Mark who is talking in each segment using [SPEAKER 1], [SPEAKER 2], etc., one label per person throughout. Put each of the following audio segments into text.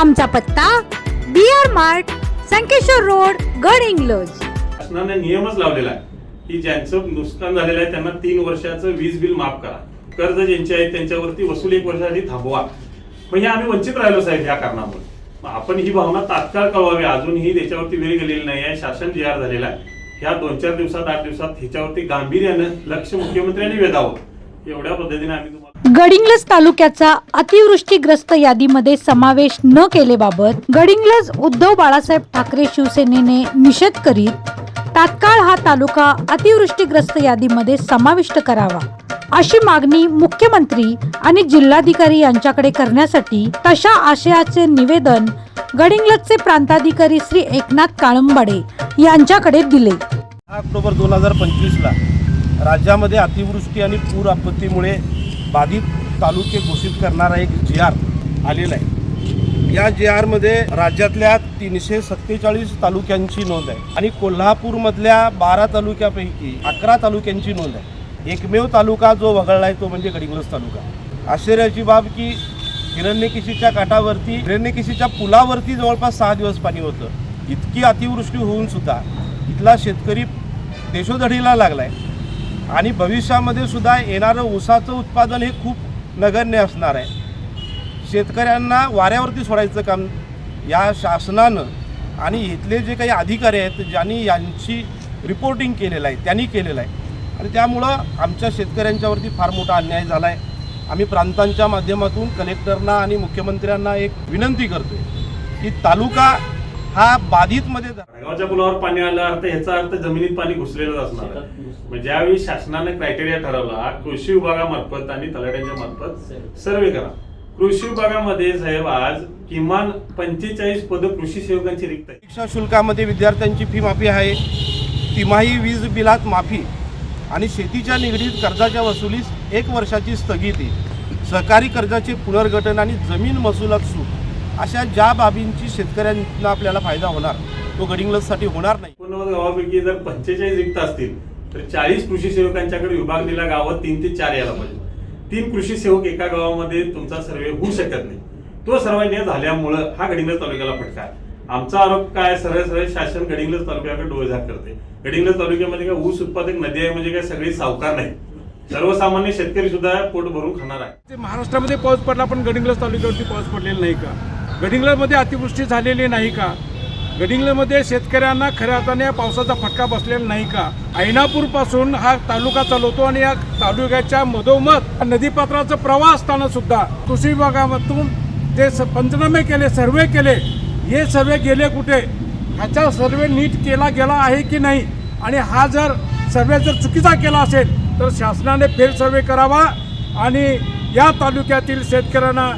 [SPEAKER 1] आमचा पत्ता B R mart Sankeshwar road Gadhinglaj.
[SPEAKER 2] शासनाने नियमच लावलेला आहे की ज्यांचं नुकसान झालेलं आहे त्यांना तीन वर्षाचं वीज बिल माफ करा. कर्ज ज्यांचे आहे त्यांच्यावरती वसूल एक वर्षासाठी थांबवा. म्हणजे हे आम्ही वंचित राहिलो साहेब या कारणामुळे. आपण ही भावना तात्काळ कळवावी. अजूनही त्याच्यावरती वेळ गेलेली नाही आहे. शासन जी आर झालेला आहे. ह्या दोन चार दिवसात आठ दिवसात ह्याच्यावरती गांभीर्यानं लक्ष मुख्यमंत्र्यांनी वेधावं. एवढ्या पद्धतीने आम्ही तुम्हाला
[SPEAKER 1] गडिंग्लज तालुक्याचा अतिवृष्टीग्रस्त यादीमध्ये समावेश न केलेबाबत गडिंग्लज उद्धव बाळासाहेब ठाकरे शिवसेनेने निषेध करीत तात्काळ हा तालुका अतिवृष्टीग्रस्त यादीमध्ये समाविष्ट करावा अशी मागणी मुख्यमंत्री आणि जिल्हाधिकारी यांच्याकडे करण्यासाठी तशा आशयाचे निवेदन गडिंग्लजचे प्रांताधिकारी श्री एकनाथ काळंबाडे यांच्याकडे दिले.
[SPEAKER 3] ऑक्टोबर दोन हजार पंचवीसला राज्यामध्ये अतिवृष्टी आणि पूर आपत्तीमुळे बाधित तालुके घोषित करणारा एक जी आर आलेला आहे. या जी आरमध्ये राज्यातल्या तीनशे सत्तेचाळीस तालुक्यांची नोंद आहे आणि कोल्हापूरमधल्या बारा तालुक्यापैकी अकरा तालुक्यांची नोंद आहे. एकमेव तालुका जो वगळला आहे तो म्हणजे गडिंग्लज तालुका. आश्चर्याची बाब की हिरण्यकेशीच्या काठावरती हिरण्यकेशीच्या पुलावरती जवळपास सहा दिवस पाणी होतं. इतकी अतिवृष्टी होऊन सुद्धा इथला शेतकरी देशोधडीला लागलाय. आणि भविष्यामध्ये सुद्धा येणारं ऊसाचं उत्पादन हे खूप नगण्य असणार आहे. शेतकऱ्यांना वाऱ्यावरती सोडायचं काम या शासनानं आणि इथले जे काही अधिकारी आहेत ज्यांनी यांची रिपोर्टिंग केलेलं आहे त्यांनी केलेलं आहे. आणि त्यामुळं आमच्या शेतकऱ्यांच्यावरती फार मोठा अन्याय झाला आहे आम्ही प्रांतांच्या माध्यमातून कलेक्टरना आणि मुख्यमंत्र्यांना एक विनंती करतो की तालुका हा बाधितमध्ये धरा
[SPEAKER 2] गावाच्या पुलावर पाणी आलं अर्थ ह्याचा अर्थ जमिनीत पाणी घुसलेलं असणार ज्यावेळी शासनाने क्रायटेरिया ठरवला कृषी विभागामार्फत आणि तलाट्यांच्या मार्फत सर्वे करा. कृषी विभागामध्ये साहेब आज किमान पंचेचाळीस पद कृषी सेवकांची रिक्त आहे
[SPEAKER 3] शिक्षा शुल्कामध्ये विद्यार्थ्यांची फी माफी आहे. तिमाही वीज बिलात माफी आणि शेतीच्या निगडीत कर्जाच्या वसुलीस एक वर्षाची स्थगिती. सहकारी कर्जाचे पुनर्गठन आणि जमीन महसुलात सूट. अशा ज्या बाबींची शेतकऱ्यांना आपल्याला फायदा होणार तो गडिंग्लजसाठी होणार नाही.
[SPEAKER 2] गावापैकी जर पंचेचाळीस रिक्त असतील तर चाळीस कृषी सेवकांच्याकडे विभाग दिला गावात तीन ते चार यायला पाहिजे. तीन कृषी सेवक एका गावामध्ये तुमचा सर्वे होऊ शकत नाही. तो सर्वांनी झाल्यामुळं हा गडिंग्लज तालुक्याला फटका आहे. आमचा आरोप काय सरळ सरळ शासन गडिंग्लज तालुक्याकडे डोळझाक करते. गडिंग्लज तालुक्यामध्ये काय ऊस उत्पादक नदी आहे म्हणजे काय सगळी सावकार नाही सर्वसामान्य शेतकरी सुद्धा पोट भरून खाणार आहे.
[SPEAKER 4] ते महाराष्ट्रामध्ये पाऊस पडला पण गडिंग्लज तालुक्यावरती पाऊस पडलेला नाही का? गडिंग्लजमध्ये अतिवृष्टी झालेली नाही का? गडिंग्लजमध्ये शेतकऱ्यांना खऱ्या अर्थाने पावसाचा फटका बसलेला नाही का? ऐनापूरपासून हा तालुका चालवतो आणि या तालुक्याच्या मधोमध नदीपात्राचा प्रवाह असताना सुद्धा कृषी विभागामधून जे स- पंचनामे केले सर्वे केले हे सर्वे गेले कुठे? ह्याचा सर्वे नीट केला गेला आहे की नाही? आणि हा जर सर्वे जर चुकीचा केला असेल तर शासनाने फेर सर्वे करावा आणि या तालुक्यातील शेतकऱ्यांना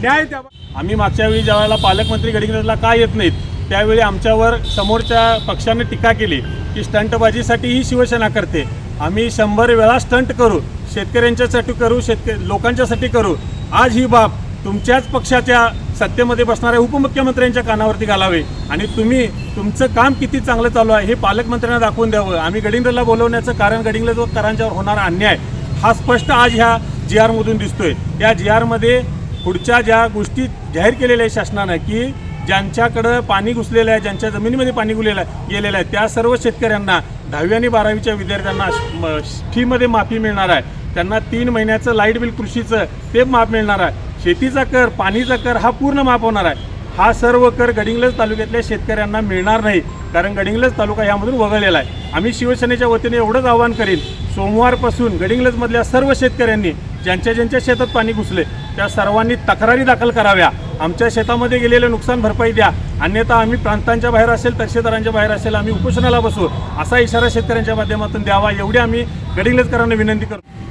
[SPEAKER 4] न्याय द्यावा
[SPEAKER 2] आम्ही मागच्या वेळी ज्या वेळेला पालकमंत्री गडकरीला का येत नाहीत त्यावेळी आमच्यावर समोरच्या पक्षाने टीका केली की स्टंटबाजीसाठी ही शिवसेना करते. आम्ही शंभर वेळा स्टंट करू शेतकऱ्यांच्यासाठी करू शेतक लोकांच्यासाठी करू. आज ही बाब तुमच्याच पक्षाच्या सत्तेमध्ये बसणाऱ्या उपमुख्यमंत्र्यांच्या कानावरती घालावे. आणि तुम्ही तुमचं काम किती चांगलं चालू आहे हे पालकमंत्र्यांना दाखवून द्यावं. आम्ही गडिंगला बोलवण्याचं कारण गडिंगला जो करांच्यावर होणारा अन्याय हा स्पष्ट आज ह्या जी आरमधून दिसतोय. या जी आरमध्ये पुढच्या ज्या गोष्टी जाहीर केलेल्या आहे शासनानं की ज्यांच्याकडं पाणी घुसलेलं आहे ज्यांच्या जमिनीमध्ये पाणी गुलेलं आहे गेलेलं आहे त्या सर्व शेतकऱ्यांना दहावी आणि बारावीच्या विद्यार्थ्यांना फीमध्ये माफी मिळणार आहे. त्यांना तीन महिन्याचं लाइट बिल कृषीचं ते माफ मिळणार आहे. शेतीचा कर पाणीचा कर हा पूर्ण माफ होणार आहे. हा सर्व कर गडिंग्लज तालुक्यातल्या शेतकऱ्यांना मिळणार नाही कारण गडिंग्लज तालुका यामधून वगळलेला आहे. आम्ही शिवसेनेच्या वतीने एवढंच आवाहन करीन सोमवारपासून गडिंग्लजमधल्या सर्व शेतकऱ्यांनी ज्यांच्या ज्यांच्या शेतात पाणी घुसले त्या सर्वांनी तक्रारी दाखल कराव्या. आमच्या शेतामध्ये गेलेले नुकसान भरपाई द्या. अन्यथा आम्ही प्रांतांच्या बाहेर असेल तक्षेदारांच्या बाहेर असेल आम्ही उपोषणाला बसू. असा इशारा शेतकऱ्यांच्या माध्यमातून द्यावा. एवढी आम्ही गडिंग्लजकरांना विनंती करतो.